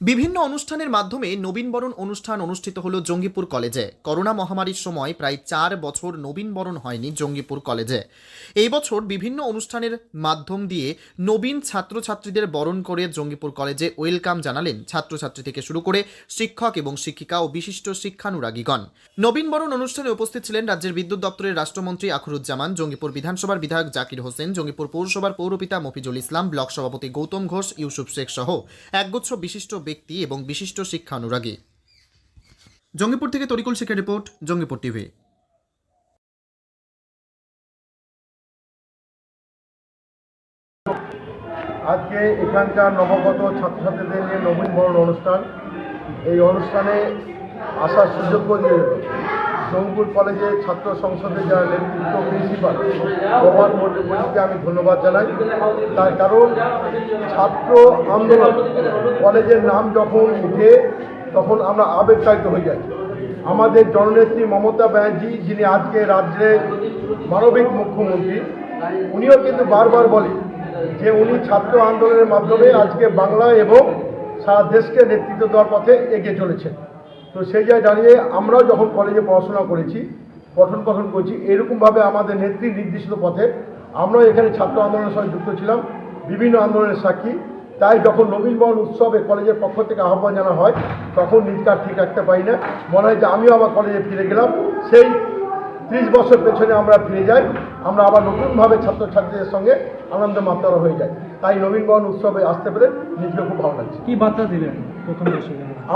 বিভিন্ন অনুষ্ঠানের মাধ্যমে নবীনবরণ অনুষ্ঠান অনুষ্ঠিত হলো জঙ্গিপুর কলেজে। করোনা মহামারীর সময় প্রায় চার বছর নবীনবরণ হয়নি জঙ্গিপুর কলেজে। এই বছর বিভিন্ন অনুষ্ঠানের মাধ্যম দিয়ে নবীন ছাত্রছাত্রীদের বরণ করে জঙ্গিপুর কলেজে ওয়েলকাম জানালেন ছাত্রছাত্রী থেকে শুরু করে শিক্ষক এবং শিক্ষিকা ও বিশিষ্ট শিক্ষানুরাগীগণ। নবীনবরণ অনুষ্ঠানে উপস্থিত ছিলেন রাজ্যের বিদ্যুৎ দপ্তরের রাষ্ট্রমন্ত্রী আখরুজ্জামান, জঙ্গিপুর বিধানসভার বিধায়ক জাকির হোসেন, জঙ্গিপুর পৌরসভার পৌরপিতা মফিজুল ইসলাম, ব্লক সভাপতি গৌতম ঘোষ, ইউসুফ শেখ সহ একগুচ্ছ বিশিষ্ট ব্যক্তি এবং বিশিষ্ট শিক্ষা শিক্ষানুরাগী। জঙ্গিপুর থেকে তরিকুল শেখের রিপোর্ট, জঙ্গিপুর টিভি। আজকে এখানকার নবগত ছাত্রছাত্রীদের নিয়ে নবীন বরণ অনুষ্ঠান। এই অনুষ্ঠানে আসার সুযোগ করে দিয়ে কলেজে ছাত্র সংসদের যারা নেতৃত্ব প্রিন্সিপাল প্রভাত মল্লিককে আমি ধন্যবাদ জানাই। তার কারণ ছাত্র আন্দোলন, কলেজের নাম যখন উঠে, তখন আমরা আবেগতাড়িত হয়ে যাই। আমাদের জননেত্রী মমতা ব্যানার্জি, যিনি আজকে রাজ্যের মানবিক মুখ্যমন্ত্রী, উনিও কিন্তু বারবার বলে যে উনি ছাত্র আন্দোলনের মাধ্যমে আজকে বাংলা এবং সারা দেশকে নেতৃত্ব দেওয়ার পথে এগিয়ে চলেছেন। তো সেই জায়গায় দাঁড়িয়ে আমরাও যখন কলেজে পড়াশোনা করেছি, পঠন পঠন করছি, এরকমভাবে আমাদের নেত্রী নির্দিষ্ট পথে আমরাও এখানে ছাত্র আন্দোলনের সঙ্গে যুক্ত ছিলাম, বিভিন্ন আন্দোলনের সাক্ষী। তাই যখন নবীনবরণ উৎসবে কলেজের পক্ষ থেকে আহ্বান জানা হয়, তখন নিজকার ঠিক রাখতে পারি না। মনে হয় যে আমিও আবার কলেজে ফিরে গেলাম। সেই ত্রিশ বছর পেছনে আমরা ফিরে যাই, আমরা আবার নতুনভাবে ছাত্রছাত্রীদের সঙ্গে আনন্দ মাত্রা হয়ে যাই। তাই নবীনবরণ উৎসবে আসতে পেরে নিজেকে খুব ভালো লাগছে। কি বার্তা দিলেন প্রথম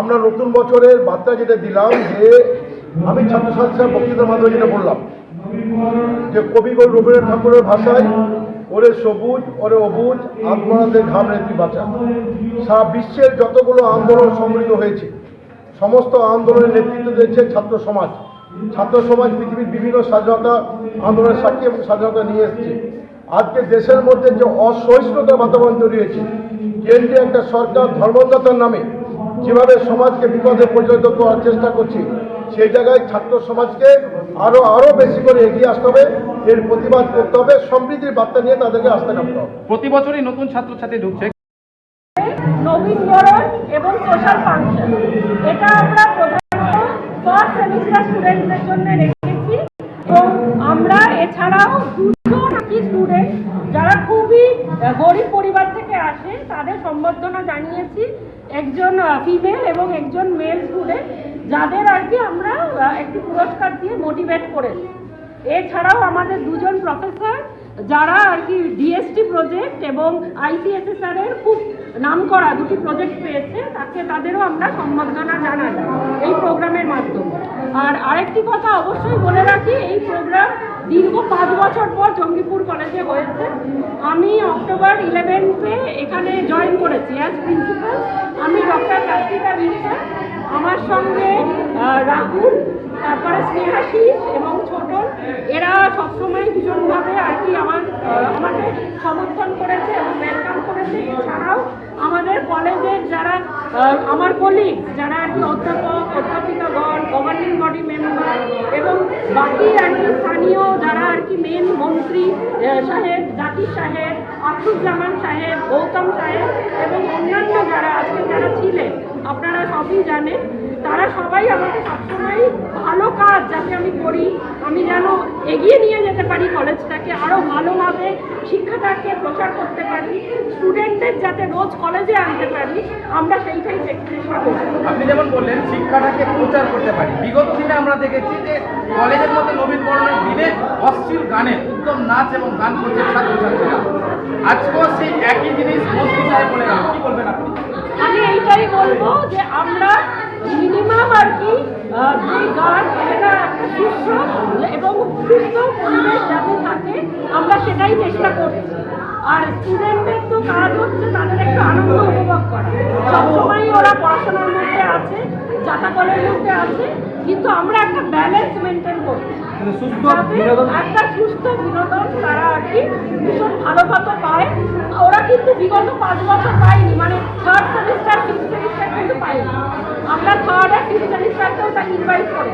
আমরা নতুন বছরের বার্তা যেটা দিলাম যে আমি ছাত্রছাত্রীরা বক্তৃতার মাধ্যমে যেটা বললাম, যে কবিগুরু রবীন্দ্রনাথ ঠাকুরের ভাষায় ওরে সবুজ, ওরে অবুজ আত্মনাদের ঘাম রেতি বাঁচা। সারা বিশ্বের যতগুলো আন্দোলন সংগঠিত হয়েছে, সমস্ত আন্দোলনের নেতৃত্ব দিয়েছে ছাত্র সমাজ। ছাত্র সমাজ পৃথিবীর বিভিন্ন স্বাধীনতা আন্দোলনের সাক্ষী এবং স্বাধীনতা নিয়ে এসেছে। আজকে দেশের মধ্যে যে অসহিষ্ণুতার বাতাবরণ তৈরি হয়েছে কেন্দ্রীয় একটা সরকার ধর্মদাতার নামে যেভাবে সমাজকে বিপদে পরিচালিত করার চেষ্টা করছে সেই জায়গায় ছাত্র সমাজকে আরও আরও বেশি করে এগিয়ে আসতে হবে। এর প্রতিবাদ করতে হবে। সমৃদ্ধির বার্তা নিয়ে তাদেরকে আসতে নামতে হবে। প্রতি বছরই নতুন ছাত্রছাত্রী ঢুকছে। নবীনবরণ এবং সোশ্যাল ফাংশন। এটা আমরা প্রধানত ফার্স্ট সেমিস্টার স্টুডেন্টদের জন্য রেখেছি এবং আমরা এছাড়াও দুটো নাকি স্টুডেন্ট যারা খুবই গরিব পরিবার থেকে আসেন তাদের সম্বর্ধনা জানিয়েছি একজন ফিমেল এবং একজন মেল স্টুডেন্ট যাদের আর কি আমরা একটি পুরস্কার দিয়ে মোটিভেট করেছি। এছাড়াও আমাদের দুজন প্রফেসর যারা আর কি ডিএসটি প্রজেক্ট এবং আইসিএসএসআর এর খুব নামকরা দুটি প্রজেক্ট পেয়েছে, তাকে তাদেরও আমরা সম্বর্ধনা জানাই এই প্রোগ্রামের মাধ্যমে। আর আরেকটি কথা অবশ্যই বলে রাখি, এই প্রোগ্রাম দীর্ঘ পাঁচ বছর পর জঙ্গিপুর কলেজে হয়েছে। আমি অক্টোবর ইলেভেন্থে এখানে জয়েন করেছি অ্যাজ প্রিন্সিপাল আমি ডক্টর কার্তিকা বিশ্বাস আমার সঙ্গে রাহুল, তারপরে স্নেহাশিস এবং ছোটন এরা সবসময় ভীষণভাবে আর কি আমার আমাকে সমর্থন করেছে এবং ওয়েলকাম করেছে। এছাড়াও আমাদের কলেজের যারা আমার কলিগ যারা আর কি অধ্যাপক, অধ্যাপিকাগণ গভর্নিং বডি মেম্বার এবং বাকি আর কি স্থানীয় যারা আর কি মেন মন্ত্রী সাহেব, জাকির সাহেব আখরুজ্জামান সাহেব, গৌতম সাহেব এবং অন্যান্য যারা আজকে যারা ছিলেন আপনারা সবই জানেন, তারা সবাই আমাকে সবসময় ভালো কাজ যাতে আমি করি, আমি যেন এগিয়ে নিয়ে যেতে পারি কলেজটাকে আরও ভালোভাবে শিক্ষাটাকে প্রচার করতে পারি স্টুডেন্টদের যাতে রোজ কলেজে আনতে পারি, আমরা সেইটাই করি আপনি যেমন বললেন, শিক্ষাটাকে প্রচার করতে পারি। বিগত দিনে আমরা দেখেছি যে কলেজের মধ্যে নবীনবরণের দিনে অশ্লীল গানে উত্তম নাচ এবং গান করছে ছাত্রছাত্রীরা। আজকেও সেই একই জিনিস মন্ত্রী সাহেব বলে গেল আমি এইটাই বলব যে আমরা মিনিমাম আর কি গান একটা সুস্থ এবং সুস্থ পরিবেশ যাতে থাকে আমরা সেটাই চেষ্টা করছি। আর স্টুডেন্টদের তো কাজ হচ্ছে তাদের একটু আনন্দ উপভোগ করা। সবসময় ওরা পড়াশোনার মধ্যে আছে জাতাকলের মধ্যে আছে কিন্তু আমরা একটা ব্যালেন্স মেনটেন করছি। বিনোদন। একটা সুস্থ বিনোদন তারা আর কি ভীষণ ভালোভাবে পায়। ওরা কিন্তু বিগত পাঁচ বছর পায়নি মানে থার্ড আমরা থার্ড আর সেমিস্টারকেও তাই ইনভাইট করি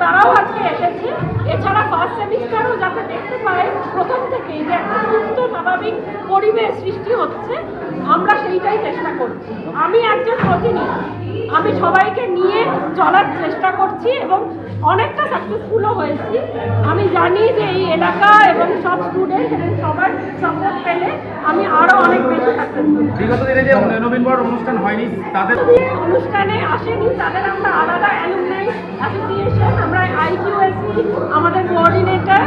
তারাও আজকে এসেছে। এছাড়া ফার্স্ট সেমিস্টারও যাতে দেখতে পায়, প্রথম থেকেই যে একটা সুস্থ, স্বাভাবিক পরিবেশ সৃষ্টি হচ্ছে, আমরা সেইটাই চেষ্টা করছি। আমি একজন প্রতিনিধি। আমি সবাইকে নিয়ে চলার চেষ্টা করছি এবং অনেকটা সাকসেসফুলও হয়েছি। আমি জানি যে এই এলাকা এবং সব স্টুডেন্ট এবং সবার সাপোর্ট পেলে আমি আরও অনেক বেশি সাকসেসফুল বিগত দিনে যে নবীন অনুষ্ঠান হয়নি তাদের অনুষ্ঠানে আসেনি তাদের আমরা আলাদা অ্যালুমনাই অ্যাসোসিয়েশন আমরা আইকিউএসি আমাদের কোঅর্ডিনেটর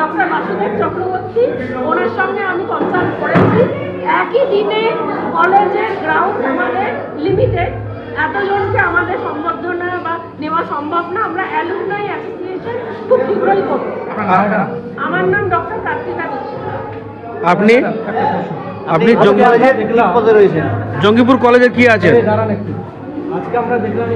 ডক্টর বাসুদেব চক্রবর্তী ওনার সঙ্গে আমি কনসাল্ট করেছি। একই দিনে কলেজের গ্রাউন্ড আমাদের লিমিটেড এতজনকে আমাদের সম্বর্ধনা বা নেওয়া সম্ভব না আমরা অ্যালুমনাই অ্যাসোসিয়েশন খুব শীঘ্রই করব। আমার নাম ডক্টর কার্তিকা আপনি? আপনি জঙ্গি জঙ্গিপুর কলেজে কি আছে? দাঁড়ান একটু আজকে আমরা দেখলাম